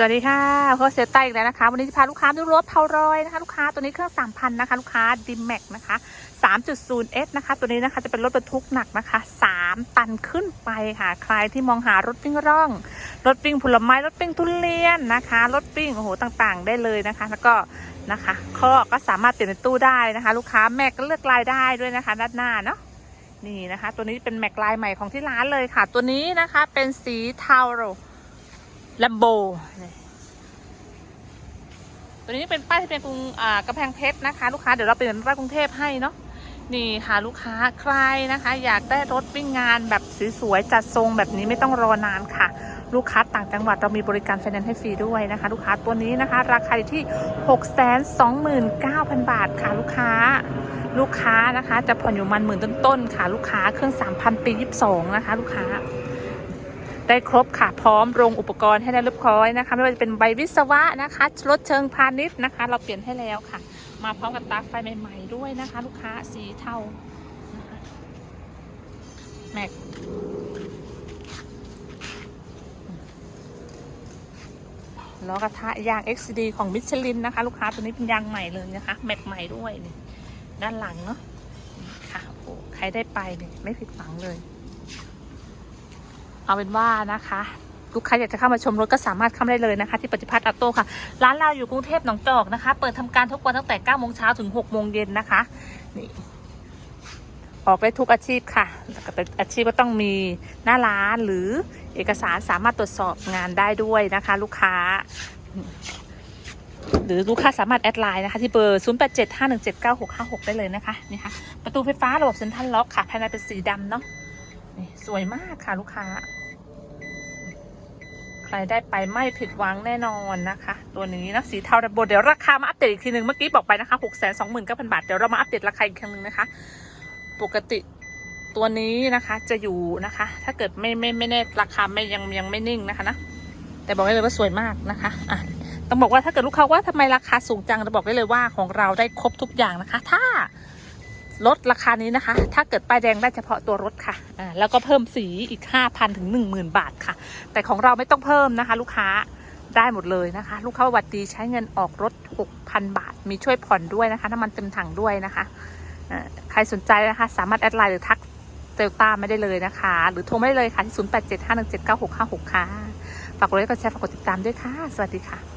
สวัสดีค่ะโคชเซต้าอีกแล้วนะคะ วันนี้จะพาลูกค้าดูรถเพารอยนะคะ ลูกค้าตัวนี้เครื่อง 3,000 นะคะ ลูกค้าดิมแม็กนะคะ 3.0S นะคะ ตัวนี้นะคะจะเป็นรถบรรทุกหนักนะคะ 3 ตันขึ้นไปค่ะ ใครที่มองหารถวิ่งร่อง รถวิ่งผลไม้ รถวิ่งทุเรียนนะคะ รถวิ่งโอ้โหต่างๆ ได้เลยนะคะ แล้วก็นะคะข้อก็สามารถเปลี่ยนเป็นตู้ได้นะคะ ลูกค้าแม็กก็เลือกลายได้ด้วยนะคะ ด้านหน้าเนาะนี่นะคะ ตัวนี้เป็นแม็กลายใหม่ของที่ร้านเลยค่ะ ตัวนี้นะคะเป็นสีเทา แลมโบตัวนี้เป็นป้ายทะเบียนกรุงอ่ากำแพงเพชรนะคะ ลูกค้าเดี๋ยวเราเปลี่ยนป้ายกรุงเทพให้เนาะนี่ค่ะลูกค้าใครนะคะ อยากได้รถวิ่งงานแบบสวยๆจัดทรงแบบนี้ไม่ต้องรอนานค่ะ ลูกค้าต่างจังหวัดเรามีบริการไฟแนนซ์ให้ฟรีด้วยนะคะ ลูกค้าตัวนี้นะคะ ราคาอยู่ที่ 629,000 บาทค่ะลูกค้าลูกค้านะคะ จะผ่อนอยู่มันหมื่นต้นๆค่ะ ลูกค้าเครื่อง 3,000 ปี 22 นะคะ ลูกค้า ได้ครบค่ะ พร้อมโรงอุปกรณ์ให้ได้เรียบร้อยนะคะ ไม่ว่าจะเป็นใบวิศวะนะคะรถเชิงพาณิชย์นะคะ เราเปลี่ยนให้แล้วค่ะ มาพร้อมกับตาไฟใหม่ ๆ ด้วยนะคะ ลูกค้าสีเทาแม็กล้อกระทะยาง XD ของมิชลินนะคะ ลูกค้าตัวนี้เป็นยางใหม่เลยนะคะ แม็กใหม่ด้วยนี่ด้านหลังเนาะค่ะโอ้ใครได้ไปเนี่ยไม่ผิดหวังเลย เอาเป็นว่านะคะลูกค้าอยากจะเข้ามาชมรถก็สามารถเข้ามาได้เลยนะคะ ที่ปฏิพัฒน์ออโต้ค่ะ ร้านเราอยู่กรุงเทพหนองจอกนะคะ เปิดทำการทุกวันตั้งแต่9โมงเช้าถึง6โมงเย็นนะคะนี่ออกได้ทุกอาชีพค่ะแล้วก็เป็นอาชีพก็ต้องมีหน้าร้านหรือเอกสารสามารถตรวจสอบงานได้ด้วยนะคะ ลูกค้า หรือลูกค้าสามารถแอดไลน์นะคะที่เบอร์ 0875179656 ได้เลยนะคะนี่ค่ะประตูไฟฟ้าระบบเซ็นทรัลล็อกค่ะภายในเป็นสีดำเนาะ นี่สวยมากค่ะลูกค้า ใครได้ไปไม่ผิดหวังแน่นอนนะคะ ตัวนี้นะสีเทาระบบเดี๋ยวราคามาอัปเดตอีกทีหนึ่งเมื่อกี้บอกไปนะคะ6 2 9 0 0 0บาท เดี๋ยวเรามาอัปเดตราคาอีกครั้งหนึ่งนะคะ ปกติตัวนี้นะคะจะอยู่นะคะ ถ้าเกิดไม่ไม่ไม่แน่ราคาไม่ยังยังไม่นิ่งนะคะนะแต่บอกได้เลยว่าสวยมากนะคะอะต้องบอกว่าถ้าเกิดลูกค้าว่าทำไมราคาสูงจังจะบอกได้เลยว่าของเราได้ครบทุกอย่างนะคะ ถ้า ลดราคานี้นะคะ ถ้าเกิดป้ายแดงได้เฉพาะตัวรถค่ะอ่าแล้วก็เพิ่มสีอีก 5,000ถึง10,000 บาทค่ะ แต่ของเราไม่ต้องเพิ่มนะคะ ลูกค้าได้หมดเลยนะคะ ลูกค้าวัติดีใช้เงินออกรถ 6,000 บาท มีช่วยผ่อนด้วยนะคะน้ำมันเต็มถังด้วยนะคะอ่าใครสนใจนะคะ สามารถแอดไลน์หรือทักเซลต้าไม่ได้เลยนะคะ หรือโทรไม่ได้เลยค่ะที่ 0875179656 ค่ะ ฝากกดไลค์กดแชร์ฝากกดติดตามด้วยค่ะ สวัสดีค่ะ